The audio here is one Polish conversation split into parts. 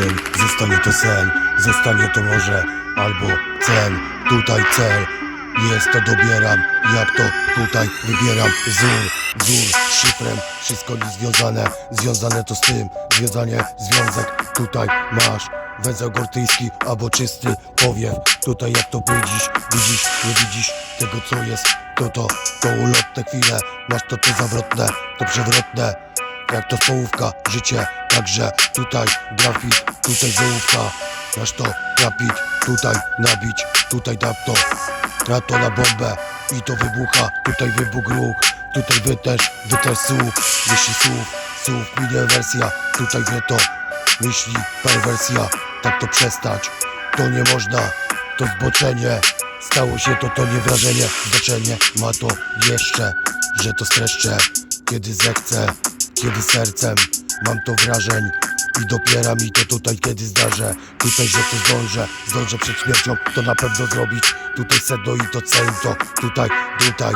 dzień zostanie to sen, zostanie to może albo cel, tutaj cel. Jest to dobieram, jak to tutaj wybieram. Wzór, wzór szyfrem, wszystko związane, związane to z tym, związanie, związek, tutaj masz. Węzeł gortyjski albo czysty powiew, tutaj jak to widzisz, widzisz, nie widzisz tego co jest, to to, to ulotne chwile, masz to to zawrotne, to przewrotne, jak to połówka, życie, także tutaj grafit, tutaj zołówka, masz to rapid, tutaj nabić, tutaj dam to, tra to na bombę i to wybucha, tutaj wybuch ruch, tutaj wy też, wy też słów, jeśli słów, słów minie wersja, tutaj wie to, myśli perwersja, tak to przestać, to nie można, to zboczenie, stało się to, to nie wrażenie, znaczenie ma to jeszcze, że to streszczę, kiedy zechcę, kiedy sercem mam to wrażeń i dopiera mi to tutaj, kiedy zdarzę. Tutaj, że to zdążę, zdążę przed śmiercią To na pewno zrobić, tutaj sedno i to cel to Tutaj, tutaj,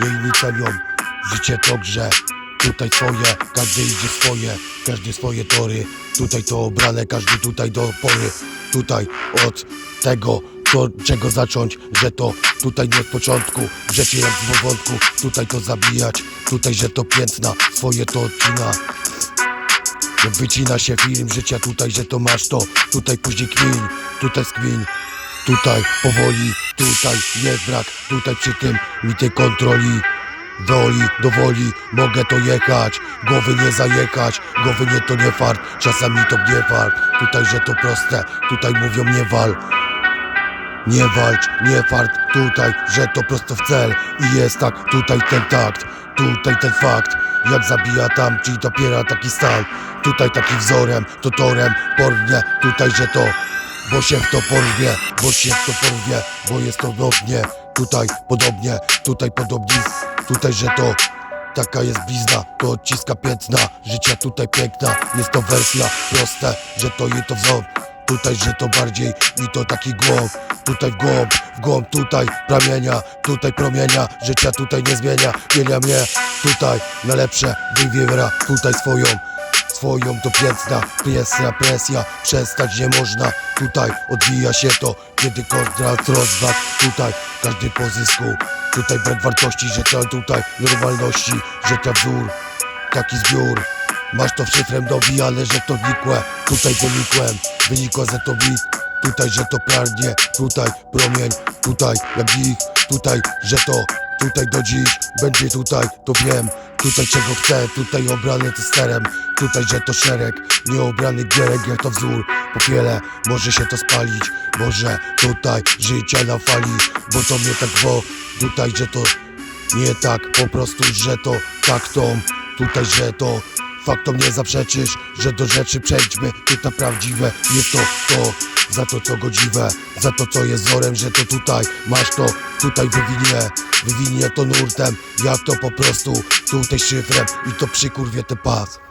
nie inni cenią Życie to grze, tutaj swoje Każdy idzie swoje, każdy swoje tory. Tutaj to obrane, każdy tutaj do pory. Tutaj od tego to czego zacząć, że to tutaj nie od początku Życie jak w wątku, tutaj to zabijać Tutaj, że to piętna, swoje to odcina. Wycina się film życia tutaj, że to masz to Tutaj później kmin, tutaj skmin Tutaj powoli, tutaj jest brak Tutaj przy tym mi tej kontroli Woli, do woli, mogę to jechać Głowy nie zajechać, głowy nie to nie fart Czasami to nie Tutaj, że to proste, tutaj mówią nie wal nie walcz, nie fart, tutaj, że to prosto w cel. I jest tak, tutaj ten takt, tutaj ten fakt. Jak zabija tam, czyli dopiero taki stan Tutaj taki wzorem, to torem, porwie Tutaj, że to, bo się w to porwie Bo się w to porwie, bo jest to podobnie Tutaj podobnie, tutaj podobnie Tutaj, że to Taka jest blizna, to odciska piętna. Życia tutaj piękna, jest to wersja proste Że to i to wzor Tutaj, że to bardziej i to taki głąb. Tutaj w głąb, w głąb tutaj Pramienia, tutaj promienia Życia tutaj nie zmienia, mienia mnie Tutaj na lepsze wywiera. Tutaj swoją, swoją to piętna Presja, presja, przestać nie można. Tutaj odbija się to Kiedy kontrakt rozwag Tutaj każdy po zysku. Tutaj brak wartości, że tutaj normalności. Że to wzór, taki zbiór Masz to szyfrem dobijane, że to nikłe Tutaj wynikłem, wynikła za to bit Tutaj, że to pragnie, tutaj promień. Tutaj jak ich, tutaj, że to Tutaj do dziś, będzie tutaj, to wiem. Tutaj czego chcę, tutaj obrany to sterem. Tutaj, że to szereg, nieobrany gierek Jak to wzór, popiele, może się to spalić. Może tutaj, życia na fali. Bo to mnie tak wo, tutaj, że to nie tak, po prostu, że to tak tą. Tutaj, że to faktom nie zaprzeczysz Że do rzeczy przejdźmy, tutaj prawdziwe Jest to to, za to co godziwe Za to co jest wzorem, że to tutaj Masz to, tutaj wywinie Wywinie to nurtem, jak to po prostu Tutaj szyfrem i to przykurwie ten pas